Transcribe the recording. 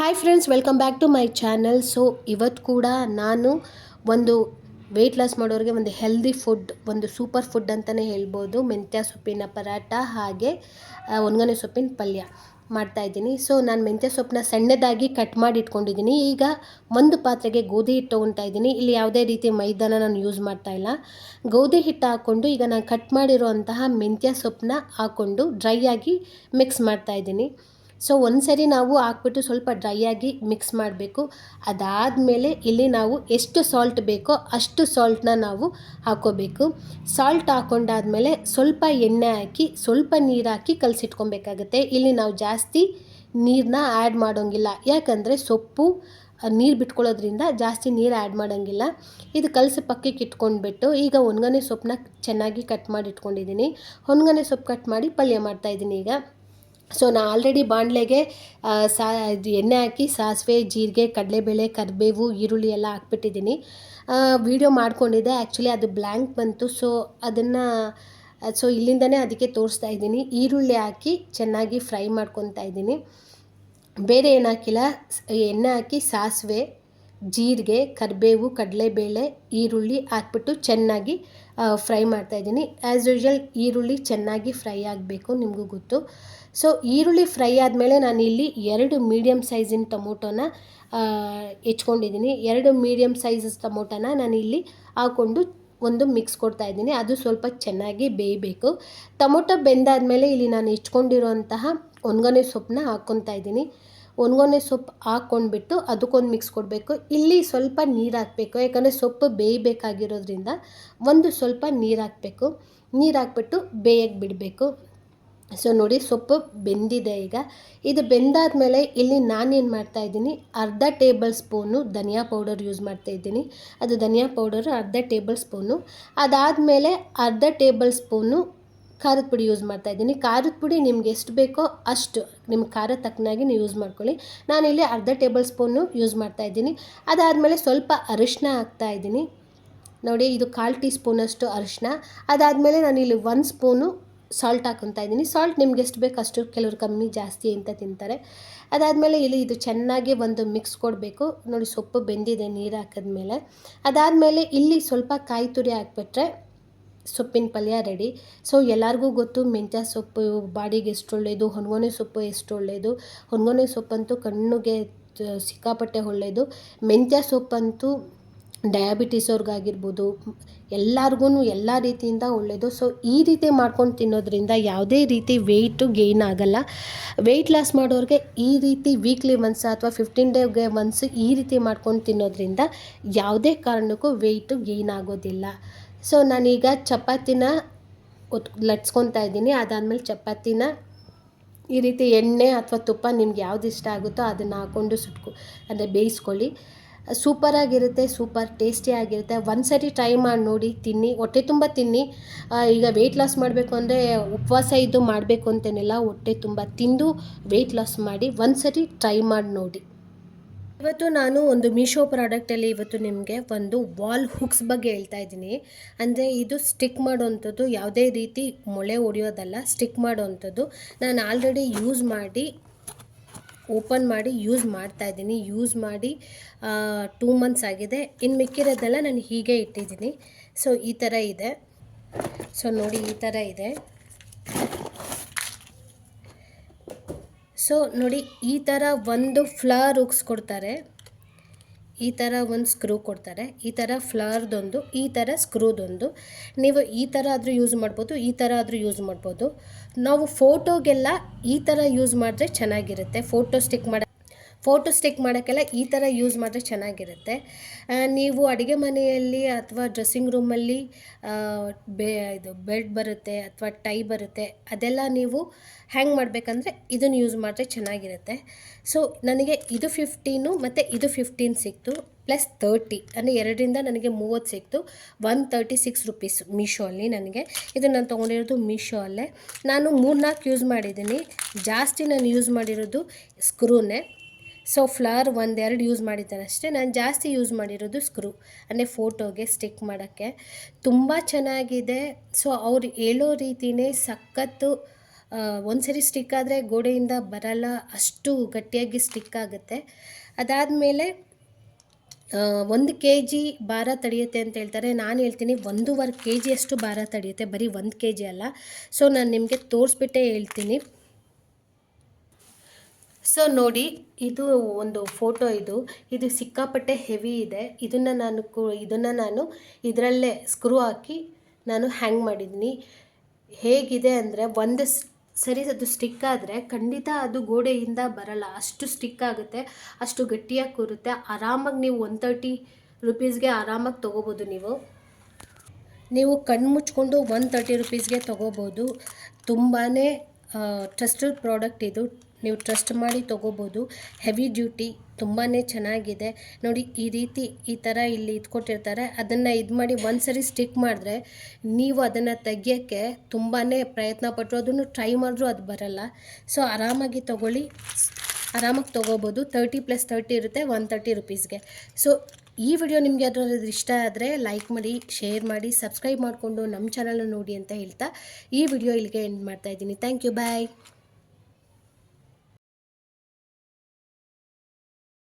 Hi friends welcome back to my channel so ಇವತ್ತು ಕೂಡ ನಾನು ಒಂದು ವೆಯ್ಟ್ ಲಾಸ್ ಮಾಡೋರಿಗೆ ಒಂದು ಹೆಲ್ದಿ ಫುಡ್ ಒಂದು ಸೂಪರ್ ಫುಡ್ ಅಂತಲೇ ಹೇಳ್ಬೋದು. ಮೆಂತ್ಯ ಸೊಪ್ಪಿನ ಪರಾಟ ಹಾಗೆ ಒಣಗನೆ ಸೊಪ್ಪಿನ ಪಲ್ಯ ಮಾಡ್ತಾ ಇದ್ದೀನಿ. ಸೊ ನಾನು ಮೆಂತ್ಯ ಸೊಪ್ಪನ್ನ ಸಣ್ಣದಾಗಿ ಕಟ್ ಮಾಡಿ ಇಟ್ಕೊಂಡಿದ್ದೀನಿ. ಈಗ ಒಂದು ಪಾತ್ರೆಗೆ ಗೋಧಿ ಹಿಟ್ಟು ತೊಗೊಳ್ತಾ ಇದ್ದೀನಿ. ಇಲ್ಲಿ ಯಾವುದೇ ರೀತಿ ಮೈದಾನ ನಾನು ಯೂಸ್ ಮಾಡ್ತಾ ಇಲ್ಲ. ಗೋಧಿ ಹಿಟ್ಟು ಹಾಕ್ಕೊಂಡು ಈಗ ನಾನು ಕಟ್ ಮಾಡಿರುವಂತಹ ಮೆಂತ್ಯ ಸೊಪ್ಪನ್ನ ಹಾಕ್ಕೊಂಡು ಡ್ರೈ ಆಗಿ ಮಿಕ್ಸ್ ಮಾಡ್ತಾ ಇದ್ದೀನಿ. ಸೊ ಒಂದು ಸರಿ ನಾವು ಹಾಕ್ಬಿಟ್ಟು ಸ್ವಲ್ಪ ಡ್ರೈ ಆಗಿ ಮಿಕ್ಸ್ ಮಾಡಬೇಕು. ಅದಾದಮೇಲೆ ಇಲ್ಲಿ ನಾವು ಎಷ್ಟು ಸಾಲ್ಟ್ ಬೇಕೋ ಅಷ್ಟು ಸಾಲ್ಟನ್ನ ನಾವು ಹಾಕೋಬೇಕು. ಸಾಲ್ಟ್ ಹಾಕ್ಕೊಂಡಾದ್ಮೇಲೆ ಸ್ವಲ್ಪ ಎಣ್ಣೆ ಹಾಕಿ, ಸ್ವಲ್ಪ ನೀರು ಹಾಕಿ ಕಲಸಿಟ್ಕೊಬೇಕಾಗತ್ತೆ. ಇಲ್ಲಿ ನಾವು ಜಾಸ್ತಿ ನೀರನ್ನ ಆ್ಯಡ್ ಮಾಡೋಂಗಿಲ್ಲ. ಯಾಕಂದರೆ ಸೊಪ್ಪು ನೀರು ಬಿಟ್ಕೊಳ್ಳೋದ್ರಿಂದ ಜಾಸ್ತಿ ನೀರು ಆ್ಯಡ್ ಮಾಡೋಂಗಿಲ್ಲ. ಇದು ಕಲಸಿ ಪಕ್ಕಕ್ಕೆ ಇಟ್ಕೊಂಡ್ಬಿಟ್ಟು ಈಗ ಒಣಗನೆ ಸೊಪ್ಪನ್ನ ಚೆನ್ನಾಗಿ ಕಟ್ ಮಾಡಿ ಇಟ್ಕೊಂಡಿದ್ದೀನಿ ಒಣಗನೆ ಸೊಪ್ಪು ಕಟ್ ಮಾಡಿ ಪಲ್ಯ ಮಾಡ್ತಾಯಿದ್ದೀನಿ ಈಗ. ಸೊ ನಾ ಆಲ್ರೆಡಿ ಬಾಣಲೆಗೆ ಸಾ, ಇದು ಎಣ್ಣೆ ಹಾಕಿ, ಸಾಸಿವೆ, ಜೀರಿಗೆ, ಕಡಲೆಬೇಳೆ, ಕರಿಬೇವು, ಈರುಳ್ಳಿ ಎಲ್ಲ ಹಾಕ್ಬಿಟ್ಟಿದ್ದೀನಿ. ವಿಡಿಯೋ ಮಾಡ್ಕೊಂಡಿದ್ದೆ. ಆ್ಯಕ್ಚುಲಿ ಅದು ಬ್ಲ್ಯಾಂಕ್ ಬಂತು. ಸೊ ಅದನ್ನು ಸೊ ಇಲ್ಲಿಂದನೇ ಅದಕ್ಕೆ ತೋರಿಸ್ತಾ ಇದ್ದೀನಿ. ಈರುಳ್ಳಿ ಹಾಕಿ ಚೆನ್ನಾಗಿ ಫ್ರೈ ಮಾಡ್ಕೊತಾ ಇದ್ದೀನಿ. ಬೇರೆ ಏನು ಹಾಕಿಲ್ಲ. ಎಣ್ಣೆ ಹಾಕಿ, ಸಾಸಿವೆ, ಜೀರಿಗೆ, ಕರಿಬೇವು, ಕಡಲೆಬೇಳೆ, ಈರುಳ್ಳಿ ಹಾಕ್ಬಿಟ್ಟು ಚೆನ್ನಾಗಿ ಫ್ರೈ ಮಾಡ್ತಾಯಿದ್ದೀನಿ ಆ್ಯಸ್ ಯೂಶ್ವಲ್ ಈರುಳ್ಳಿ ಚೆನ್ನಾಗಿ ಫ್ರೈ ಆಗಬೇಕು ನಿಮಗೂ ಗೊತ್ತು. ಸೊ ಈರುಳ್ಳಿ ಫ್ರೈ ಆದಮೇಲೆ ನಾನು ಇಲ್ಲಿ ಎರಡು ಮೀಡಿಯಮ್ ಸೈಜಿನ ಟೊಮೊಟೊನ ಹೆಚ್ಕೊಂಡಿದ್ದೀನಿ. ಎರಡು ಮೀಡಿಯಮ್ ಸೈಜಸ್ ಟೊಮೊಟೊನ ನಾನು ಇಲ್ಲಿ ಹಾಕ್ಕೊಂಡು ಒಂದು ಮಿಕ್ಸ್ ಕೊಡ್ತಾ ಇದ್ದೀನಿ. ಅದು ಸ್ವಲ್ಪ ಚೆನ್ನಾಗಿ ಬೇಯಬೇಕು. ಟೊಮೊಟೊ ಬೆಂದಾದಮೇಲೆ ಇಲ್ಲಿ ನಾನು ಹೆಚ್ಕೊಂಡಿರೋಂತಹ ಒಣಗನೆ ಸೊಪ್ಪನ್ನ ಹಾಕ್ಕೊತಾ ಇದ್ದೀನಿ. ಒಣಗನೆ ಸೊಪ್ಪು ಹಾಕ್ಕೊಂಡ್ಬಿಟ್ಟು ಅದಕ್ಕೊಂದು ಮಿಕ್ಸ್ ಕೊಡಬೇಕು. ಇಲ್ಲಿ ಸ್ವಲ್ಪ ನೀರು ಹಾಕಬೇಕು. ಯಾಕಂದರೆ ಸೊಪ್ಪು ಬೇಯಬೇಕಾಗಿರೋದ್ರಿಂದ ಒಂದು ಸ್ವಲ್ಪ ನೀರು ಹಾಕಬೇಕು. ನೀರು ಹಾಕ್ಬಿಟ್ಟು ಬೇಯಕ್ಕೆ ಬಿಡಬೇಕು. ಸೊ ನೋಡಿ ಸೊಪ್ಪು ಬೆಂದಿದೆ ಈಗ. ಇದು ಬೆಂದಾದಮೇಲೆ ಇಲ್ಲಿ ನಾನೇನು ಮಾಡ್ತಾ ಇದ್ದೀನಿ? ಅರ್ಧ ಟೇಬಲ್ ಸ್ಪೂನು ಧನಿಯಾ ಪೌಡರ್ ಯೂಸ್ ಮಾಡ್ತಾ ಇದ್ದೀನಿ. ಅದು ಧನಿಯಾ ಪೌಡರು ಅರ್ಧ ಟೇಬಲ್ ಸ್ಪೂನು. ಅದಾದಮೇಲೆ ಅರ್ಧ ಟೇಬಲ್ ಸ್ಪೂನು ಖಾರದ ಪುಡಿ ಯೂಸ್ ಮಾಡ್ತಾ ಇದ್ದೀನಿ. ಖಾರದ ಪುಡಿ ನಿಮ್ಗೆ ಎಷ್ಟು ಬೇಕೋ ಅಷ್ಟು ನಿಮ್ಮ ಖಾರ ತಕ್ಕನಾಗಿ ನೀವು ಯೂಸ್ ಮಾಡ್ಕೊಳ್ಳಿ. ನಾನಿಲ್ಲಿ ಅರ್ಧ ಟೇಬಲ್ ಸ್ಪೂನು ಯೂಸ್ ಮಾಡ್ತಾ ಇದ್ದೀನಿ. ಅದಾದಮೇಲೆ ಸ್ವಲ್ಪ ಅರಿಶಿನ ಹಾಕ್ತಾ ಇದ್ದೀನಿ. ನೋಡಿ, ಇದು ಕಾಲು ಟೀ ಸ್ಪೂನಷ್ಟು ಅರಿಶಿನ ಅದಾದಮೇಲೆ ನಾನಿಲ್ಲಿ ಒಂದು ಸ್ಪೂನು ಸಾಲ್ಟ್ ಹಾಕೊತಾ ಇದ್ದೀನಿ. ಸಾಲ್ಟ್ ನಿಮ್ಗೆ ಎಷ್ಟು ಬೇಕು ಅಷ್ಟು ಕೆಲವರು ಕಮ್ಮಿ ಜಾಸ್ತಿ ಅಂತ ತಿಂತಾರೆ. ಅದಾದಮೇಲೆ ಇಲ್ಲಿ ಇದು ಚೆನ್ನಾಗಿ ಒಂದು ಮಿಕ್ಸ್ ಕೊಡಬೇಕು. ನೋಡಿ, ಸೊಪ್ಪು ಬೆಂದಿದೆ ನೀರು ಹಾಕಿದ್ಮೇಲೆ. ಅದಾದಮೇಲೆ ಇಲ್ಲಿ ಸ್ವಲ್ಪ ಕಾಯಿ ತುರಿ ಹಾಕ್ಬಿಟ್ರೆ ಸೊಪ್ಪಿನ ಪಲ್ಯ ರೆಡಿ ಸೊ ಎಲ್ಲರಿಗೂ ಗೊತ್ತು, ಮೆಂತ್ಯ ಸೊಪ್ಪು ಬಾಡಿಗೆ ಎಷ್ಟು ಒಳ್ಳೆಯದು ಹೊನ್ಗೊನೆ ಸೊಪ್ಪು ಎಷ್ಟು ಒಳ್ಳೆಯದು ಹೊನ್ಗೊನೆ ಸೊಪ್ಪಂತೂ ಕಣ್ಣಿಗೆ ಸಿಕ್ಕಾಪಟ್ಟೆ ಒಳ್ಳೆಯದು ಮೆಂತ್ಯ ಸೊಪ್ಪಂತೂ ಡಯಾಬಿಟಿಸ್ ಅವ್ರಿಗಾಗಿರ್ಬೋದು ಎಲ್ಲರಿಗೂ ಎಲ್ಲ ರೀತಿಯಿಂದ ಒಳ್ಳೆಯದು ಸೊ ಈ ರೀತಿ ಮಾಡ್ಕೊಂಡು ತಿನ್ನೋದ್ರಿಂದ ಯಾವುದೇ ರೀತಿ ವೆಯ್ಟು ಗೇನ್ ಆಗಲ್ಲ. ವೆಯ್ಟ್ ಲಾಸ್ ಮಾಡೋರಿಗೆ ಈ ರೀತಿ ವೀಕ್ಲಿ ಒನ್ಸ್ ಅಥವಾ ಫಿಫ್ಟೀನ್ ಡೇಗೆ ಒನ್ಸ್ ಈ ರೀತಿ ಮಾಡ್ಕೊಂಡು ತಿನ್ನೋದ್ರಿಂದ ಯಾವುದೇ ಕಾರಣಕ್ಕೂ ವೆಯ್ಟು ಗೇನ್ ಆಗೋದಿಲ್ಲ. ಸೊ ನಾನೀಗ ಚಪಾತಿನ ಒತ್ ಲಟ್ಸ್ಕೊತಾ ಇದ್ದೀನಿ. ಅದಾದಮೇಲೆ ಚಪಾತಿನ ಈ ರೀತಿ ಎಣ್ಣೆ ಅಥವಾ ತುಪ್ಪ ನಿಮ್ಗೆ ಯಾವ್ದು ಇಷ್ಟ ಆಗುತ್ತೋ ಅದನ್ನು ಹಾಕ್ಕೊಂಡು ಸುಟ್ಕೊ, ಅಂದರೆ ಬೇಯಿಸ್ಕೊಳ್ಳಿ. ಸೂಪರಾಗಿರುತ್ತೆ, ಸೂಪರ್ ಟೇಸ್ಟಿಯಾಗಿರುತ್ತೆ ಒಂದು ಸರಿ ಟ್ರೈ ಮಾಡಿ ನೋಡಿ, ತಿನ್ನಿ. ಹೊಟ್ಟೆ ತುಂಬ ತಿನ್ನಿ. ಈಗ ವೆಯ್ಟ್ ಲಾಸ್ ಮಾಡಬೇಕು ಅಂದರೆ ಉಪವಾಸ ಇದ್ದು ಮಾಡಬೇಕು ಅಂತೇನಿಲ್ಲ. ಹೊಟ್ಟೆ ತುಂಬ ತಿಂದು ವೆಯ್ಟ್ ಲಾಸ್ ಮಾಡಿ ಒಂದು ಸರಿ ಟ್ರೈ ಮಾಡಿ ನೋಡಿ. ಇವತ್ತು ನಾನು ಒಂದು ಮೀಶೋ ಪ್ರಾಡಕ್ಟಲ್ಲಿ ಇವತ್ತು ನಿಮಗೆ ಒಂದು ವಾಲ್ ಹುಕ್ಸ್ ಬಗ್ಗೆ ಹೇಳ್ತಾ ಇದ್ದೀನಿ. ಅಂದರೆ ಇದು ಸ್ಟಿಕ್ ಮಾಡೋವಂಥದ್ದು, ಯಾವುದೇ ರೀತಿ ಮೊಳೆ ಹೊಡೆಯೋದಲ್ಲ ಸ್ಟಿಕ್ ಮಾಡೋವಂಥದ್ದು. ನಾನು ಆಲ್ರೆಡಿ ಯೂಸ್ ಮಾಡಿ ಓಪನ್ ಮಾಡಿ ಯೂಸ್ ಮಾಡ್ತಾ ಇದ್ದೀನಿ. ಯೂಸ್ ಮಾಡಿ ಟೂ ಮಂತ್ಸ್ ಆಗಿದೆ. ಇನ್ನು ಮಿಕ್ಕಿರೋದೆಲ್ಲ ನಾನು ಹೀಗೆ ಇಟ್ಟಿದ್ದೀನಿ. ಸೊ ಈ ಥರ ಇದೆ. ಸೊ ನೋಡಿ ಈ ಥರ ಇದೆ. ಸೊ ನೋಡಿ, ಈ ಥರ ಒಂದು ಫ್ಲವರ್ ಉಗ್ಸ್ಕೊಡ್ತಾರೆ ಕೊಡ್ತಾರೆ. ಈ ಥರ ಒಂದು ಸ್ಕ್ರೂ ಕೊಡ್ತಾರೆ. ಈ ಥರ ಫ್ಲವರ್ದೊಂದು ಈ ಥರ ಸ್ಕ್ರೂದೊಂದು ನೀವು ಈ ಥರ ಆದರೂ ಯೂಸ್ ಮಾಡ್ಬೋದು, ಈ ಥರ ಆದರೂ ಯೂಸ್ ಮಾಡ್ಬೋದು. ನಾವು ಫೋಟೋಗೆಲ್ಲ ಈ ಥರ ಯೂಸ್ ಮಾಡಿದ್ರೆ ಚೆನ್ನಾಗಿರುತ್ತೆ. ಫೋಟೋ ಸ್ಟಿಕ್ ಮಾಡ ಫೋಟೋ ಸ್ಟಿಕ್ ಮಾಡೋಕ್ಕೆಲ್ಲ ಈ ಥರ ಯೂಸ್ ಮಾಡಿದ್ರೆ ಚೆನ್ನಾಗಿರುತ್ತೆ. ನೀವು ಅಡುಗೆ ಮನೆಯಲ್ಲಿ ಅಥವಾ ಡ್ರೆಸ್ಸಿಂಗ್ ರೂಮಲ್ಲಿ ಬೇ, ಇದು ಬೆಡ್ ಬರುತ್ತೆ ಅಥವಾ ಟೈ ಬರುತ್ತೆ, ಅದೆಲ್ಲ ನೀವು ಹ್ಯಾಂಗ್ ಮಾಡಬೇಕಂದ್ರೆ ಇದನ್ನು ಯೂಸ್ ಮಾಡಿದ್ರೆ ಚೆನ್ನಾಗಿರುತ್ತೆ. ಸೊ, ನನಗೆ ಇದು ಫಿಫ್ಟೀನು ಮತ್ತು ಇದು ಫಿಫ್ಟೀನ್ ಸಿಕ್ತು, ಪ್ಲಸ್ ತರ್ಟಿ ಅಂದರೆ ಎರಡರಿಂದ ನನಗೆ ಮೂವತ್ತು ಸಿಕ್ತು, one thirty six rupees Meesho ಅಲ್ಲಿ ನನಗೆ. ಇದು ನಾನು ತೊಗೊಂಡಿರೋದು ಮೀಶೋ ಅಲ್ಲೇ ನಾನು ಮೂರ್ನಾಲ್ಕು ಯೂಸ್ ಮಾಡಿದ್ದೀನಿ, ಜಾಸ್ತಿ ನಾನು ಯೂಸ್ ಮಾಡಿರೋದು ಸ್ಕ್ರೂನೇ. ಸೊ ಫ್ಲವರ್ ಒಂದೆರಡು ಯೂಸ್ ಮಾಡಿದ್ದಾನೆ ಅಷ್ಟೇ. ನಾನು ಜಾಸ್ತಿ ಯೂಸ್ ಮಾಡಿರೋದು ಸ್ಕ್ರೂ ಅಂದರೆ ಫೋಟೋಗೆ ಸ್ಟಿಕ್ ಮಾಡೋಕ್ಕೆ. ತುಂಬ ಚೆನ್ನಾಗಿದೆ. ಸೊ ಅವ್ರು ಹೇಳೋ ರೀತಿಯೇ ಸಖತ್ತು ಒಂದು ಸರಿ ಸ್ಟಿಕ್ ಆದರೆ ಗೋಡೆಯಿಂದ ಬರಲ್ಲ, ಅಷ್ಟು ಗಟ್ಟಿಯಾಗಿ ಸ್ಟಿಕ್ ಆಗುತ್ತೆ. ಅದಾದಮೇಲೆ ಒಂದು ಕೆ ಜಿ ಭಾರ ತಡೆಯುತ್ತೆ ಅಂತ ಹೇಳ್ತಾರೆ. ನಾನು ಹೇಳ್ತೀನಿ, ಒಂದೂವರೆ ಕೆ ಜಿಯಷ್ಟು ಭಾರ ತಡೆಯುತ್ತೆ. ಬರೀ ಒಂದು ಕೆ ಜಿ ಅಲ್ಲ. ಸೊ ನಾನು ನಿಮಗೆ ತೋರಿಸ್ಬಿಟ್ಟೇ ಹೇಳ್ತೀನಿ. ಸೊ ನೋಡಿ, ಇದು ಒಂದು ಫೋಟೋ ಇದು. ಇದು ಸಿಕ್ಕಾಪಟ್ಟೆ ಹೆವಿ ಇದೆ. ಇದನ್ನು ನಾನು ಕು, ಇದನ್ನು ನಾನು ಇದರಲ್ಲೇ ಸ್ಕ್ರೂ ಹಾಕಿ ನಾನು ಹ್ಯಾಂಗ್ ಮಾಡಿದ್ದೀನಿ. ಹೇಗಿದೆ ಅಂದರೆ, ಒಂದು ಸರಿ, ಅದು ಸ್ಟಿಕ್ ಆದರೆ ಖಂಡಿತ ಅದು ಗೋಡೆಯಿಂದ ಬರಲ್ಲ. ಅಷ್ಟು ಸ್ಟಿಕ್ ಆಗುತ್ತೆ, ಅಷ್ಟು ಗಟ್ಟಿಯಾಗಿ ಕೂರುತ್ತೆ. ಆರಾಮಾಗಿ ನೀವು ಒನ್ ತರ್ಟಿ ರುಪೀಸ್ಗೆ ಆರಾಮಾಗಿ ತೊಗೋಬೋದು ನೀವು. ನೀವು ಕಣ್ಣು ಮುಚ್ಕೊಂಡು ಒನ್ ತರ್ಟಿ ರುಪೀಸ್ಗೆ ತೊಗೋಬೋದು. ತುಂಬಾ ಟ್ರಸ್ಟೆಡ್ ಪ್ರಾಡಕ್ಟ್ ಇದು. ನೀವು ಟ್ರಸ್ಟ್ ಮಾಡಿ ತೊಗೋಬೋದು. ಹೆವಿ ಡ್ಯೂಟಿ ತುಂಬಾ ಚೆನ್ನಾಗಿದೆ. ನೋಡಿ, ಈ ರೀತಿ ಈ ಥರ ಇಲ್ಲಿ ಇದ್ಕೊಟ್ಟಿರ್ತಾರೆ. ಅದನ್ನು ಇದು ಮಾಡಿ ಒಂದು ಸರಿ ಸ್ಟಿಕ್ ಮಾಡಿದ್ರೆ ನೀವು ಅದನ್ನು ತೆಗಿಯೋಕ್ಕೆ ತುಂಬಾ ಪ್ರಯತ್ನ ಪಟ್ಟರು ಅದನ್ನು ಟ್ರೈ ಮಾಡಿದ್ರೂ ಅದು ಬರಲ್ಲ. ಸೊ ಆರಾಮಾಗಿ ತೊಗೊಳ್ಳಿ. ಆರಾಮಾಗಿ ತೊಗೋಬೋದು. ತರ್ಟಿ ಪ್ಲಸ್ ತರ್ಟಿ ಇರುತ್ತೆ ಒನ್ ತರ್ಟಿ ರುಪೀಸ್ಗೆ ಸೊ ಈ ವಿಡಿಯೋ ನಿಮಗೆ ಅದರಲ್ಲಿ ಇಷ್ಟ ಆದರೆ ಲೈಕ್ ಮಾಡಿ ಶೇರ್ ಮಾಡಿ ಸಬ್ಸ್ಕ್ರೈಬ್ ಮಾಡಿಕೊಂಡು ನಮ್ಮ ಚಾನಲ್ನ ನೋಡಿ ಅಂತ ಹೇಳ್ತಾ ಈ ವಿಡಿಯೋ ಇಲ್ಲಿಗೆ ಎಂಡ್ ಮಾಡ್ತಾ ಇದ್ದೀನಿ. Thank you bye